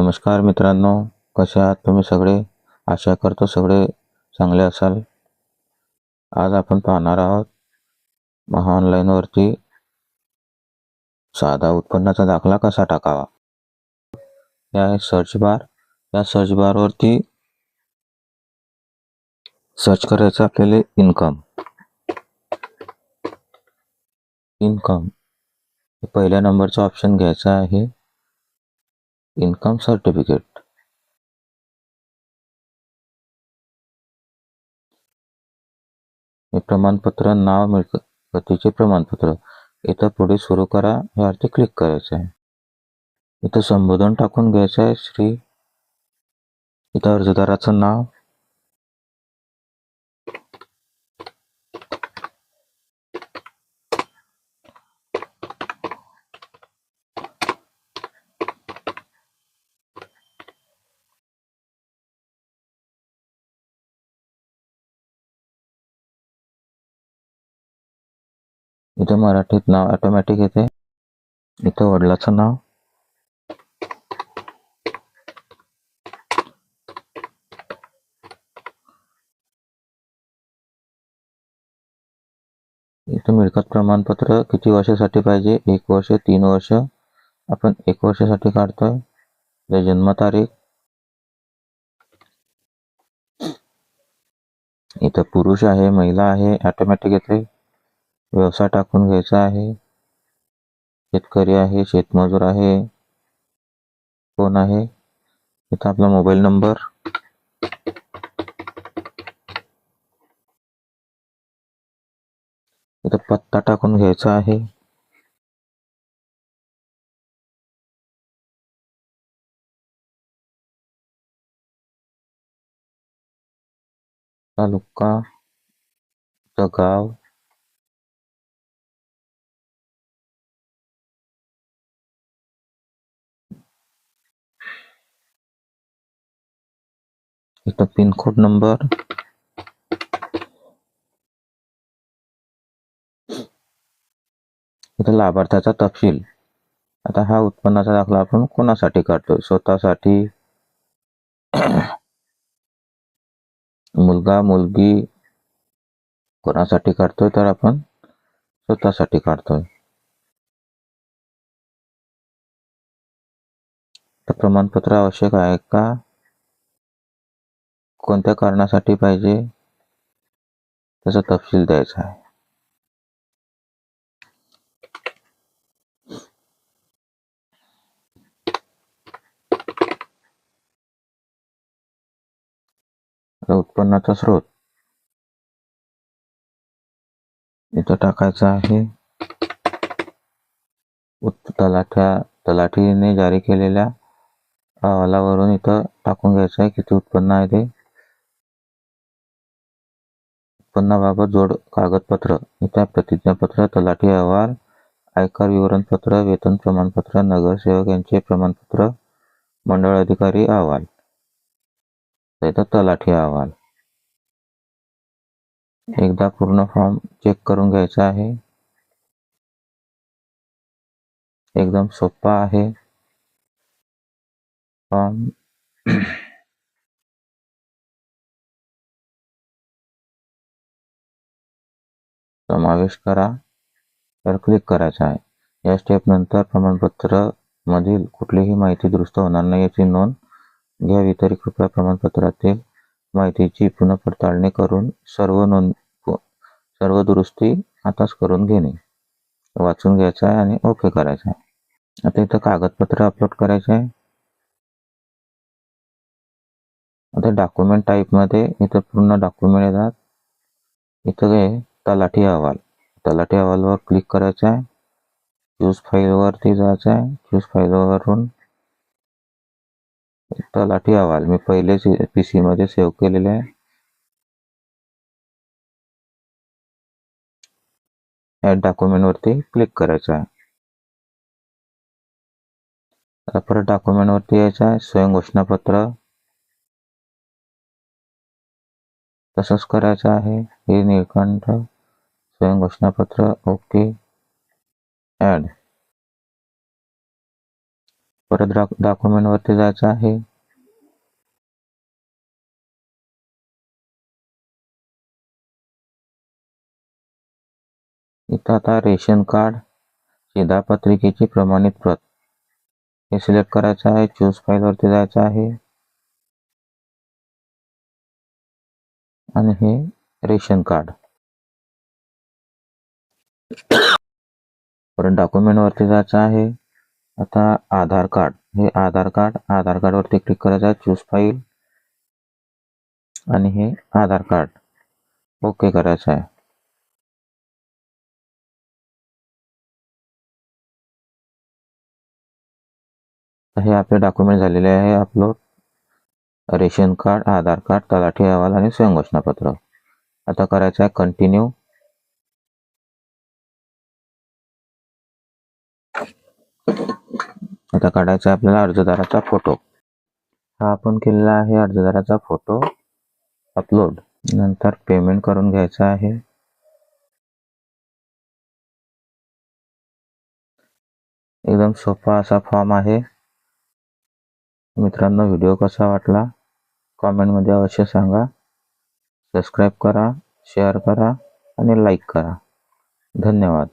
नमस्कार मित्रांनो कसे आहात तुम्ही सगळे? आशा करतो सगळे चांगले असाल. आज आपण पाहणार आहोत महा ऑनलाईनवरती साधा उत्पन्नाचा दाखला कसा टाकावा? या आहे सर्च बार या सर्च बारवरती सर्च करायचं आपल्याला इन्कम इन्कम पहिल्या नंबरचा ऑप्शन घ्यायचा आहे. इन्कम सर्टिफिकेट हे प्रमाणपत्र नाव मिळकतीचे प्रमाणपत्र. इथं पुढे सुरू करा यावरती क्लिक करायचं आहे. इथं संबोधन टाकून घ्यायचं आहे श्री इथं अर्जदाराचं नाव. इथं मराठीत नाव ऑटोमॅटिक येते. इथं वडिलाचं नाव. इथं मिळकत प्रमाणपत्र किती वर्षासाठी पाहिजे? एक वर्ष तीन वर्ष. आपण एक वर्षासाठी काढतोय. जन्मतारीख इथं पुरुष आहे महिला आहे ऑटोमॅटिक येते. व्यवसाय टाकून घ्यायचा आहे. शेतकरी आहे शेतमजूर आहे. कोण आहे? इथं आपला मोबाईल नंबर. इथं पत्ता टाकून घ्यायचा आहे. तालुका इथं गाव इथं पिनकोड नंबर इथं लाभार्थ्याचा तपशील आता हा उत्पन्नाचा दाखला आपण कोणासाठी काढतोय स्वतःसाठी मुलगा मुलगी कोणासाठी काढतोय तर आपण स्वतःसाठी काढतोय प्रमाणपत्र आवश्यक आहे का कोणत्या कारणासाठी पाहिजे? त्याचा तपशील द्यायचा आहे. उत्पन्नाचा स्रोत. इथं टाकायचा आहे. तलाठ्या तलाठीने जारी केलेल्या अहवालावरून इथं टाकून घ्यायचं आहे किती उत्पन्न आहे ते. उत्पन्नाबाबत जोड कागदपत्र इतर प्रतिज्ञापत्र तलाठी अहवाल आयकर विवरणपत्र वेतन प्रमाणपत्र नगरसेवक यांचे प्रमाणपत्र मंडळ अधिकारी अहवाल. इथं तलाठी अहवाल. एकदा पूर्ण फॉर्म चेक करून घ्यायचा आहे. एकदम सोपा आहे. फॉर्म. समावेश करा. तर क्लिक करायचं आहे. या स्टेप नंतर प्रमाणपत्र मधील कुठलीही माहिती दुरुस्त होणार नाही याची नोंद घ्यावी तरी कृपया प्रमाणपत्रातील माहितीची पुन्हा पडताळणी करून सर्व नोंद सर्व दुरुस्ती आताच करून घेणे. वाचून घ्यायचं आहे आणि ओके करायचं आहे. आता इथं कागदपत्र अपलोड करायचे आहे. आता डॉक्युमेंट टाईपमध्ये इथं पूर्ण डॉक्युमेंट येतात. इथं तलाठी अहवाल तलाठी अहवालवर क्लिक करायचं आहे. चूज़ फाईलवरती जायचं आहे. चूज़ फाईलवरून तलाठी अहवाल मी पहिलेच पी सीमध्ये सेव्ह केलेले आहे. ॲड डॉक्युमेंटवरती क्लिक आहे. आता परत डॉक्युमेंटवरती आहे. स्वयं तसंच करायचं आहे हे निळकंठ स्वयं घोषणापत्र, ओके ॲड परत डॉक्युमेंट वरती जायचं आहे. इथं आता रेशन कार्ड, शिधापत्रिकेची प्रमाणित प्रत. हे सिलेक्ट करायचं आहे, चूज़ फाईल वरती जायचं आहे. आणि हे रेशन कार्ड. परत डॉक्युमेंट वरती जायचं आहे. आता आधार कार्ड. हे आधार कार्ड आधार कार्डवरती क्लिक करायचं आहे चूज फाईल आणि हे आधार कार्ड. ओके करायचं आहे. हे आपले डॉक्युमेंट झालेले आहे upload ration card Aadhaar card तलाठी अहवाल आणि स्वयंघोषणापत्र आता करायचं आहे कंटिन्यू आता काढायचा आहे आपल्याला अर्जदाराचा फोटो हा आपण केलेला आहे अर्जदाराचा फोटो अपलोड नंतर पेमेंट करून घ्यायचं आहे. एकदम सोपा असा फॉर्म आहे. मित्रांनो व्हिडिओ कसा वाटला? कॉमेंटमध्ये अवश्य सांगा. सबस्क्राईब करा शेअर करा आणि लाईक करा. धन्यवाद.